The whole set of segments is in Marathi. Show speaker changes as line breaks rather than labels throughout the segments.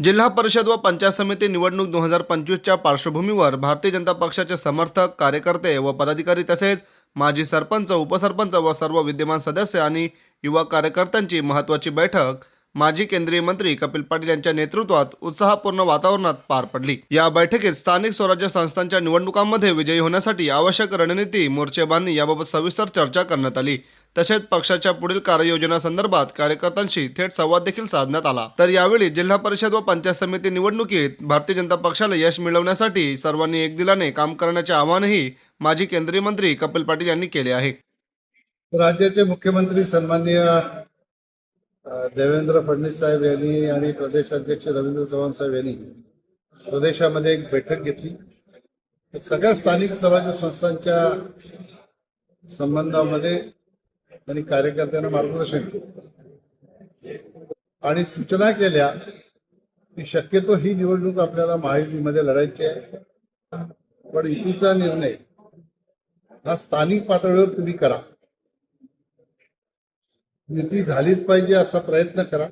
जिल्हा परिषद व पंचायत समिती निवडणूक दोन हजार पंचवीसच्या पार्श्वभूमीवर भारतीय जनता पक्षाचे समर्थक कार्यकर्ते व पदाधिकारी तसेच माजी सरपंच उपसरपंच व सर्व विद्यमान सदस्य आणि युवा कार्यकर्त्यांची महत्त्वाची बैठक माजी केंद्रीय मंत्री कपिल पाटील यांच्या नेतृत्वात उत्साहपूर्ण वातावरणात पार पडली. या बैठकीत स्थानिक स्वराज्य संस्थांच्या निवडणुकांमध्ये विजयी होण्यासाठी आवश्यक रणनीती मोर्चेबांधणी याबाबत सविस्तर चर्चा करण्यात आली. तसेच पक्षाच्या पुढील कार्ययोजनासंदर्भात कार्यकर्त्यांशी थेट संवाद देखील साधण्यात आला. तर यावेळी जिल्हा परिषद व पंचायत समिती निवडणुकीत भारतीय जनता पक्षाला यश मिळवण्यासाठी सर्वांनी एकदिलाने काम करण्याचे आवाहनही माजी केंद्रीय मंत्री कपिल पाटील यांनी केले आहे.
राज्याचे मुख्यमंत्री सन्माननीय देवेंद्र फडणवीस साहेब यांनी आणि प्रदेशाध्यक्ष रवींद्र चव्हाण साहेब यांनी प्रदेशामध्ये एक बैठक घेतली. सगळ्या स्थानिक स्वराज्य संस्थांच्या संबंधामध्ये त्यांनी कार्यकर्त्यांना मार्गदर्शन केलं. आणि सूचना केल्या की शक्यतो ही निवडणूक आपल्याला महायुतीमध्ये लढायची आहे. पण युतीचा निर्णय हा स्थानिक पातळीवर तुम्ही करा. युती झालीच पाहिजे असा प्रयत्न करा.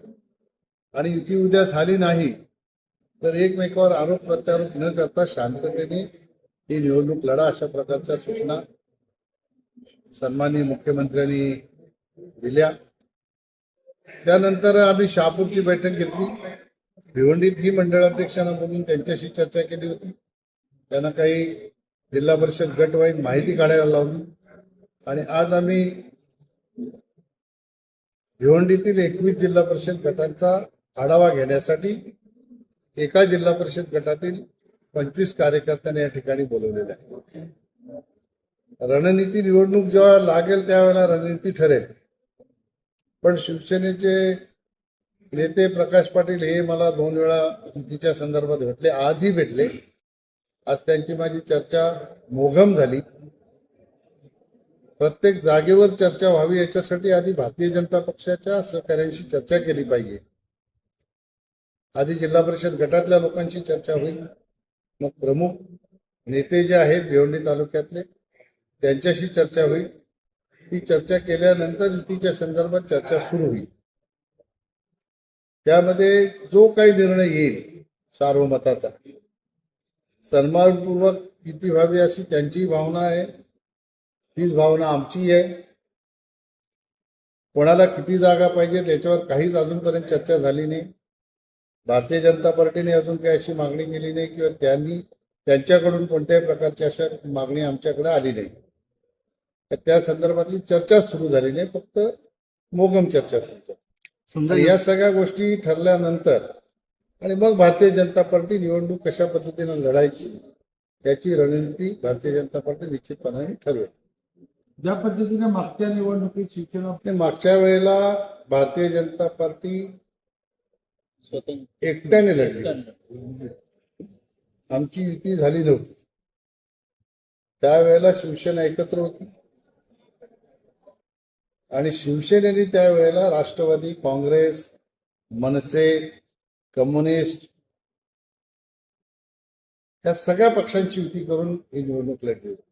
आणि युती उद्या झाली नाही तर एकमेकावर आरोप प्रत्यारोप न करता शांततेने ही निवडणूक लढा अशा प्रकारच्या सूचना सन्माननीय मुख्यमंत्र्यांनी दिल्या. त्यानंतर आम्ही शहापूरची बैठक घेतली. भिवंडीत ही मंडळाध्यक्षांना बोलून त्यांच्याशी चर्चा केली होती. त्यांना काही जिल्हा परिषद गटवाईज माहिती काढायला लावली. आणि आज आम्ही भिवंडीतील एकवीस जिल्हा परिषद गटांचा आढावा घेण्यासाठी एका जिल्हा परिषद गटातील पंचवीस कार्यकर्त्यांना या ठिकाणी बोलवलेले आहे. रणनीती निवडणूक जेव्हा लागेल त्यावेळेला रणनीती ठरेल. पण शिवसेनेचे नेते प्रकाश पाटील हे मला दोन वेळा युतीच्या संदर्भात भेटले आजही भेटले. आज त्यांची माझी चर्चा मोघम झाली. प्रत्येक जागेवर चर्चा व्हावी याच्यासाठी आधी भारतीय जनता पक्षाच्या सहकाऱ्यांशी चर्चा केली पाहिजे. आधी जिल्हा परिषद गटातल्या लोकांशी चर्चा होईल. मग प्रमुख नेते जे आहेत भिवंडी तालुक्यातले त्यांच्याशी चर्चा होईल. ती चर्चा केल्यानंतर युतीच्या संदर्भात चर्चा सुरू होईल. त्यामध्ये जो काही निर्णय येईल सार्वमताचा सन्मानपूर्वक युती व्हावी अशी त्यांची भावना आहे. तीच भावना आमची आहे. कोणाला किती जागा पाहिजे त्याच्यावर काहीच अजूनपर्यंत चर्चा झाली नाही. भारतीय जनता पार्टीने अजून काही अशी मागणी केली नाही किंवा त्यांनी त्यांच्याकडून कोणत्याही प्रकारची अशा मागणी आमच्याकडे आली नाही. तर त्या संदर्भातली चर्चा सुरू झाली नाही फक्त मोगम चर्चा सुरू झाली.
समजा
या सगळ्या गोष्टी ठरल्यानंतर आणि मग भारतीय जनता पार्टी निवडणूक कशा पद्धतीने लढायची त्याची रणनीती भारतीय जनता पार्टी निश्चितपणाने ठरवेल.
ज्या पद्धतीने मागच्या निवडणुकीत शिवसेना
मागच्या वेळेला भारतीय जनता पार्टी एकट्याने लढली. आमची युती झाली नव्हती. त्यावेळेला शिवसेना एकत्र होती. आणि शिवसेनेने त्यावेळेला राष्ट्रवादी काँग्रेस मनसे कम्युनिस्ट या सगळ्या पक्षांची युती करून ही निवडणूक लढली. होती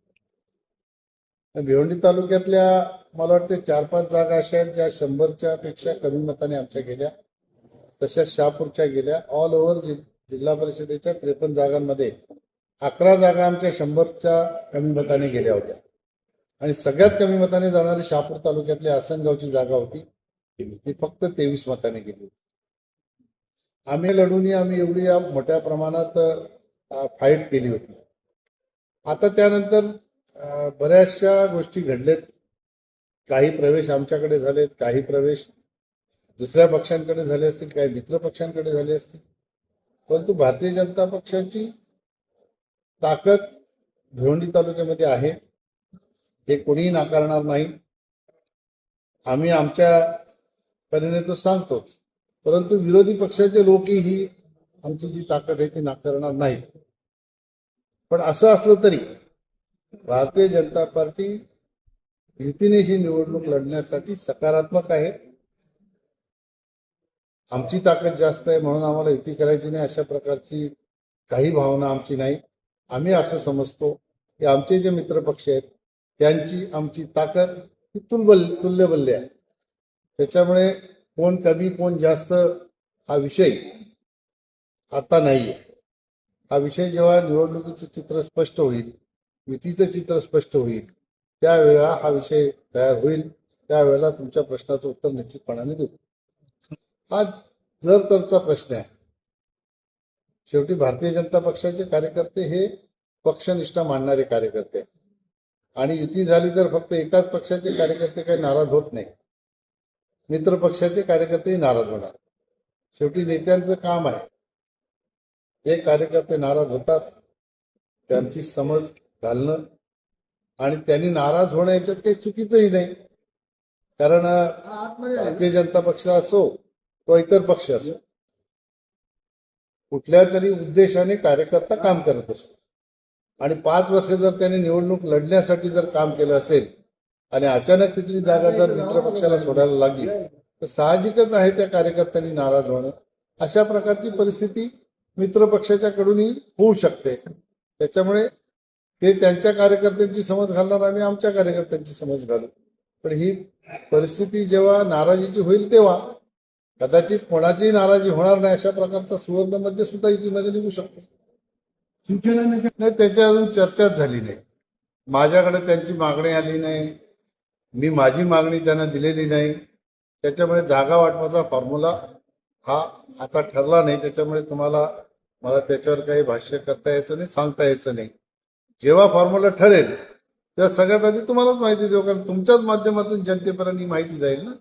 भिवंडी तालुक्यातल्या मला वाटते चार पाच जागा अशा आहेत ज्या शंभरच्या पेक्षा कमी मताने आमच्या गेल्या. तशाच शहापूरच्या गेल्या. ऑल ओव्हर जि जिल्हा परिषदेच्या त्रेपन्न जागांमध्ये अकरा जागा आमच्या शंभरच्या कमी मताने गेल्या होत्या. आणि सगळ्यात कमी मताने जाणारी शहापूर तालुक्यातली आसनगावची जागा होती. ती फक्त तेवीस मताने गेली होती. आम्ही लढूनही आम्ही एवढी या मोठ्या प्रमाणात फाईट केली होती. आता त्यानंतर बऱ्याचशा गोष्टी घडलेत. काही प्रवेश आमच्याकडे झालेत काही प्रवेश दुसऱ्या पक्षांकडे झाले असतील काही मित्र पक्षांकडे झाले असतील. परंतु भारतीय जनता पक्षाची ताकद भिवंडी तालुक्यामध्ये आहे. हे कोणीही नाकारणार नाही. आम्ही आमच्या परीने तो सांगतोच. परंतु विरोधी पक्षाचे लोकही ही आमची जी ताकद आहे ती नाकारणार नाहीत. पण असं असलं तरी भारतीय जनता पार्टी युतीने ही निवडणूक लढण्यासाठी सकारात्मक आहे. आमची ताकद जास्त आहे म्हणून आम्हाला युती करायची नाही अशा प्रकारची काही भावना आमची नाही. आम्ही असं समजतो की आमचे जे मित्रपक्ष आहेत त्यांची आमची ताकद ही तुलबल तुल्यबल्य आहे. त्याच्यामुळे कोण कमी कोण जास्त हा विषय आता नाही आहे हा विषय जेव्हा निवडणुकीचं चित्र स्पष्ट होईल युतीचं चित्र स्पष्ट होईल त्यावेळेला हा विषय तयार होईल. त्यावेळेला तुमच्या प्रश्नाचं उत्तर निश्चितपणाने देऊ. हा जर तरचा प्रश्न आहे शेवटी भारतीय जनता पक्षाचे कार्यकर्ते हे पक्षनिष्ठा मानणारे कार्यकर्ते आहेत. आणि युती झाली तर फक्त एकाच पक्षाचे कार्यकर्ते काही नाराज होत नाही. मित्र पक्षाचे कार्यकर्तेही नाराज होणार. शेवटी नेत्यांचं काम आहे. जे कार्यकर्ते नाराज होतात त्यांची समज घालणं. आणि त्यांनी नाराज होणं याच्यात काही चुकीचंही नाही. कारण भारतीय जनता पक्ष असो किंवा इतर पक्ष असो कुठल्या तरी उद्देशाने कार्यकर्ता काम करत असतो. आणि पाच वर्ष जर त्याने निवडणूक लढण्यासाठी जर काम केलं असेल आणि अचानक तिथली जागा जर मित्र पक्षाला सोडायला लागली तर साहजिकच आहे त्या कार्यकर्त्यांनी नाराज होणं. अशा प्रकारची परिस्थिती मित्र पक्षाच्याकडूनही होऊ शकते. त्याच्यामुळे ते त्यांच्या कार्यकर्त्यांची समज घालणार आम्ही आमच्या कार्यकर्त्यांची समज घालू. पण ही परिस्थिती जेव्हा नाराजीची होईल तेव्हा कदाचित कोणाचीही नाराजी होणार नाही अशा प्रकारचा सुवर्णमध्ये सुद्धा युतीमध्ये निघू शकतो. नाही त्याची अजून चर्चाच झाली नाही. माझ्याकडे त्यांची मागणी आली नाही. मी माझी मागणी त्यांना दिलेली नाही. त्याच्यामुळे जागा वाटपाचा फॉर्म्युला हा आता ठरला नाही. त्याच्यामुळे तुम्हाला मला त्याच्यावर काही भाष्य करता यायचं नाही सांगता यायचं नाही. जेव्हा फॉर्म्युला ठरेल तेव्हा सगळ्यात आधी तुम्हालाच माहिती देऊ कारण तुमच्याच माध्यमातून जनतेपर्यंत ही माहिती जाईल ना.